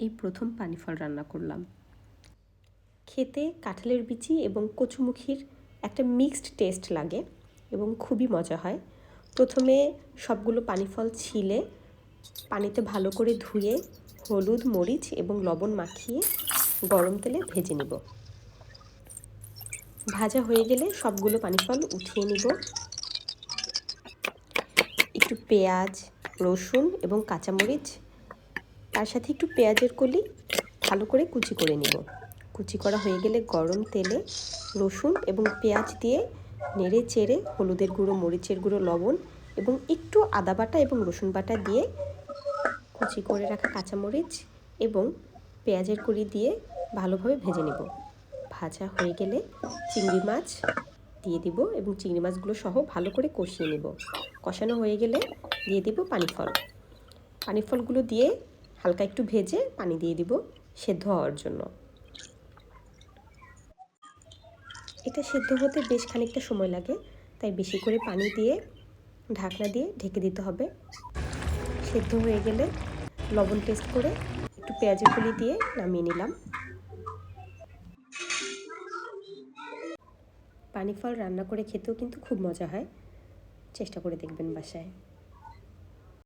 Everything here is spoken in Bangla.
এই প্রথম পানি ফল রান্না করলাম। খেতে কাঁঠালের বিচি এবং কচুমুখির একটা মিক্সড টেস্ট লাগে এবং খুবই মজা হয়। প্রথমে সবগুলো পানি ফল ছিলে, পানিতে ভালো করে ধুয়ে হলুদ, মরিচ এবং লবণ মাখিয়ে গরম তেলে ভেজে নিব। ভাজা হয়ে গেলে সবগুলো পানি ফল উঠিয়ে নিব। একটু পেঁয়াজ, রসুন এবং কাঁচামরিচ তার সাথে একটু পেঁয়াজের কলি ভালো করে কুচি করে নিব। কুচি করা হয়ে গেলে গরম তেলে রসুন এবং পেঁয়াজ দিয়ে নেড়ে চেড়ে হলুদের গুঁড়ো, মরিচের গুঁড়ো, লবণ এবং একটু আদা বাটা এবং রসুন বাটা দিয়ে কুচি করে রাখা কাঁচামরিচ এবং পেঁয়াজের কুড়ি দিয়ে ভালোভাবে ভেজে নেব। ভাজা হয়ে গেলে চিংড়ি মাছ দিয়ে দিব এবং চিংড়ি মাছগুলো সহ ভালো করে কষিয়ে নেব। কষানো হয়ে গেলে দিয়ে দিব পানি ফল। পানি ফলগুলো দিয়ে হালকা একটু ভেজে পানি দিয়ে দিব সেদ্ধ হওয়ার জন্য। এটা সেদ্ধ হতে বেশ খানিকটা সময় লাগে, তাই বেশি করে পানি দিয়ে, ঢাকনা দিয়ে ঢেকে দিতে হবে। সেদ্ধ হয়ে গেলে লবণ টেস্ট করে একটু পেঁয়াজের কুলি দিয়ে নামিয়ে নিলাম। পানি ফল রান্না করে খেতেও কিন্তু খুব মজা হয়। চেষ্টা করে দেখবেন বাসায়।